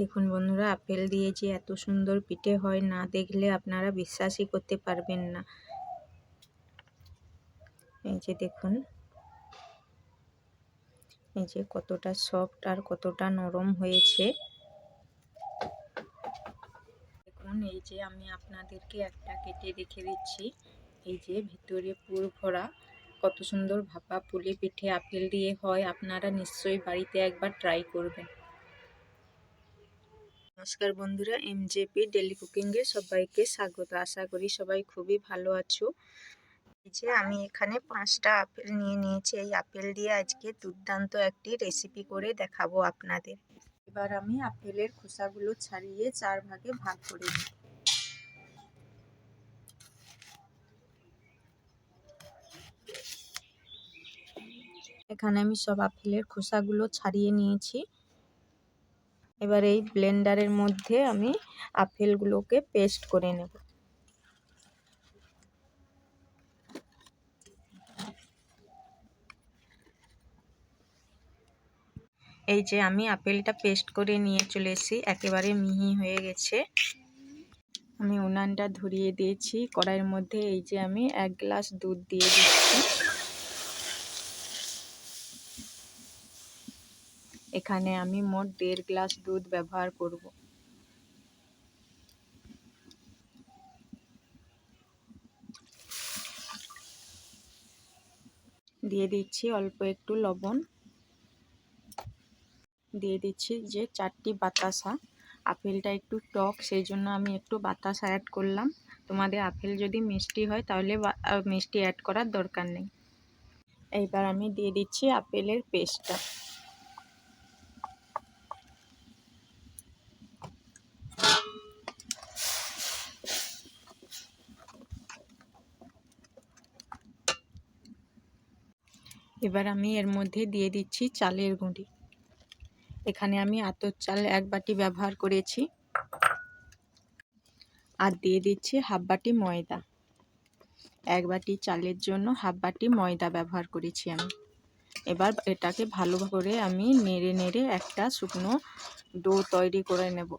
দেখুন বন্ধুরা, আপেল দিয়ে যে এত সুন্দর পিঠে হয় না দেখলে আপনারা বিশ্বাসই করতে পারবেন না। এই যে দেখুন, এই যে কতটা সফট আর কতটা নরম হয়েছে। দেখুন, এই যে আমি আপনাদেরকে একটা কেটে রেখে দিচ্ছি। এই যে ভিতরে পুর ভরা, কত সুন্দর ভাপা পুলি পিঠে আপেল দিয়ে হয়। আপনারা নিশ্চয়ই বাড়িতে একবার ট্রাই করবেন। নমস্কার বন্ধুরা এমজেপি ডেলি কুকিংয়ে সবাইকে স্বাগত। আশা করি সবাই খুবই ভালো আছো। যে আমি এখানে পাঁচটা আপেল নিয়ে নিয়েছি। এই আপেল দিয়ে আজকে দুর্দান্ত একটি রেসিপি করে দেখাবো আপনাদের। এবার আমি আপেলের খোসাগুলো ছাড়িয়ে চার ভাগে ভাগ করে নিই। এখানে আমি সব আপেলের খোসাগুলো ছাড়িয়ে নিয়েছি। এবার এই ব্লেন্ডারের মধ্যে আমি আপেলগুলোকে পেস্ট করে নেব। এই যে আমি আপেলটা পেস্ট করে নিয়ে চলে একেবারে মিহি হয়ে গেছে। আমি উনানটা ধরিয়ে দিয়েছি, কড়াইয়ের মধ্যে এই যে আমি এক গ্লাস দুধ দিয়ে দিচ্ছি। এখানে আমি মোট দেড় গ্লাস দুধ ব্যবহার করব। দিয়ে দিচ্ছি অল্প একটু লবণ। দিয়ে দিচ্ছি যে চারটি বাতাসা। আপেলটা একটু টক, সেই জন্য আমি একটু বাতাসা অ্যাড করলাম। তোমাদের আপেল যদি মিষ্টি হয়, তাহলে মিষ্টি অ্যাড করার দরকার নেই। এইবার আমি দিয়ে দিচ্ছি আপেলের পেস্টটা এবার আমি এর মধ্যে দিয়ে দিচ্ছি চালের গুঁড়ি। এখানে আমি আতর চাল এক বাটি ব্যবহার করেছি। আর দিয়ে দিচ্ছি হাফ বাটি ময়দা। এক বাটি চালের জন্য হাফ বাটি ময়দা ব্যবহার করেছি আমি। এবার এটাকে ভালো করে আমি নেড়ে নেড়ে একটা শুকনো ডো তৈরি করে নেব।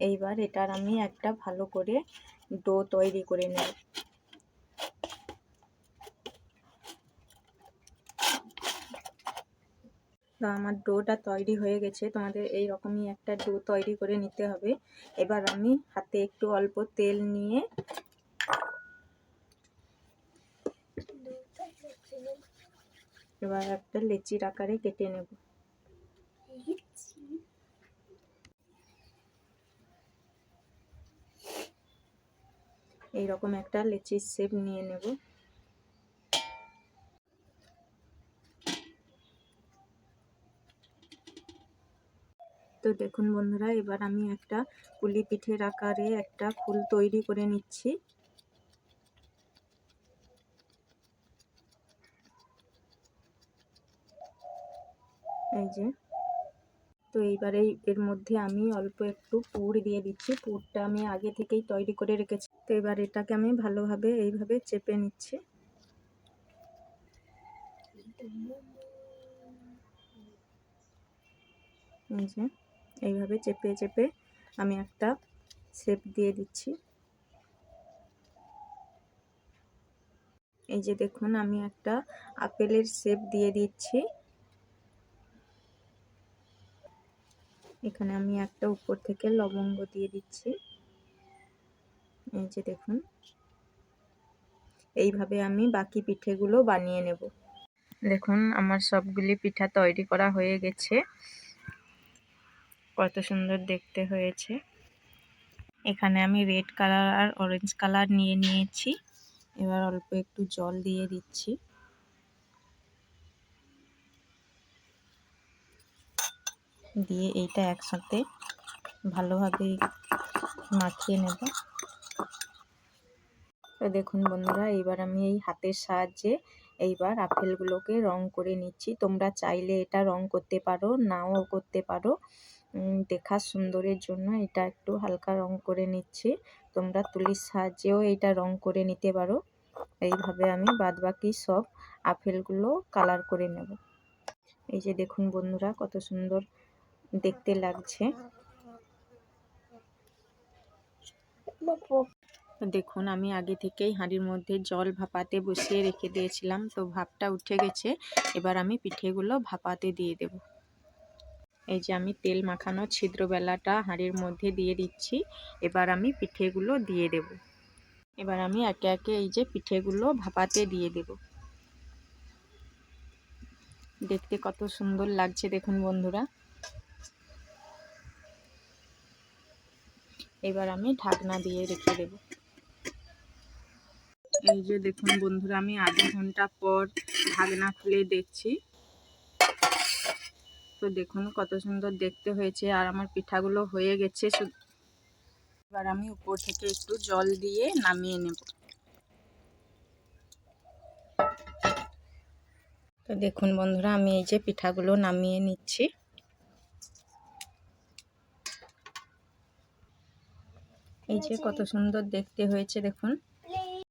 এইবার এটার আমি একটা ভালো করে ডো তৈরি করে নেব। তো আমার ডোটা তৈরি হয়ে গেছে, তোমাদের এই রকমই একটা ডো তৈরি করে নিতে হবে। এবার আমি হাতে একটু অল্প তেল নিয়ে এবার একটা লেচির আকারে কেটে নেব। এইরকম একটা লেচির শেপ নিয়ে নেব। তো দেখুন বন্ধুরা, এবার আমি একটা পুলি পিঠের আকারে একটা ফুল তৈরি করে নিচ্ছি। এই যে তো এইবারে এর মধ্যে আমি অল্প একটু পুর দিয়ে দিচ্ছি। পুরটা আমি আগে থেকেই তৈরি করে রেখেছি। তো এবার এটাকে আমি ভালোভাবে এইভাবে চেপে নিচ্ছি। এইভাবে চেপে চেপে আমি একটা শেপ দিয়ে দিচ্ছি। এই যে দেখুন, আমি একটা আপেলের শেপ দিয়ে দিচ্ছি। এখানে আমি একটা উপর থেকে লবঙ্গ দিয়ে দিচ্ছি। এই যে দেখুন। এইভাবে আমি বাকি পিঠেগুলো বানিয়ে নেব। দেখুন, আমার সবগুলি পিঠা তৈরি করা হয়ে গেছে। কত সুন্দর দেখতে হয়েছে। এখানে আমি রেড কালার আর অরেঞ্জ কালার নিয়ে নিয়েছি। এবার অল্প একটু জল দিয়ে দিচ্ছি। দিয়ে এইটা একসাথে ভালোভাবে মাখিয়ে নেব। তো দেখুন বন্ধুরা, এইবার আমি এই হাতের সাহায্যে এইবার আপেলগুলোকে রং করে নিচ্ছি। তোমরা চাইলে এটা রং করতে পারো, নাও করতে পারো। দেখার সুন্দরের জন্য এটা একটু হালকা রং করে নিচ্ছি। তোমরা তুলির সাহায্যেও এটা রং করে নিতে পারো। এইভাবে আমি বাদবাকি সব আপেলগুলো কালার করে নেব। এই যে দেখুন বন্ধুরা, কত সুন্দর দেখতে লাগছে। দেখুন, আমি আগে থেকেই হাঁড়ির মধ্যে জল ভাপাতে বসিয়ে রেখে দিয়েছিলাম, তো ভাপটা উঠে গেছে। এবার আমি পিঠেগুলো ভাপাতে দিয়ে দেব। এই যে আমি তেল মাখানো ছিদ্রবেলাটা হাঁড়ির মধ্যে দিয়ে দিচ্ছি। এবার আমি পিঠেগুলো দিয়ে দেব। এবার আমি একে একে এই যে পিঠেগুলো ভাপাতে দিয়ে দেব। দেখতে কত সুন্দর লাগছে, দেখুন বন্ধুরা। এবার আমি ঢাকনা দিয়ে রেখে দেব। এই যে দেখুন বন্ধুরা, আমি আধা ঘণ্টা পর ঢাকনা খুলে দেখছি। তো দেখুন কত সুন্দর দেখতে হয়েছে আর আমার পিঠাগুলো হয়ে গেছে। এবার আমি উপর থেকে একটু জল দিয়ে নামিয়ে নেব। তো দেখুন বন্ধুরা, আমি এই যে পিঠাগুলো নামিয়ে নিচ্ছি। এই যে কত সুন্দর দেখতে হয়েছে দেখুন।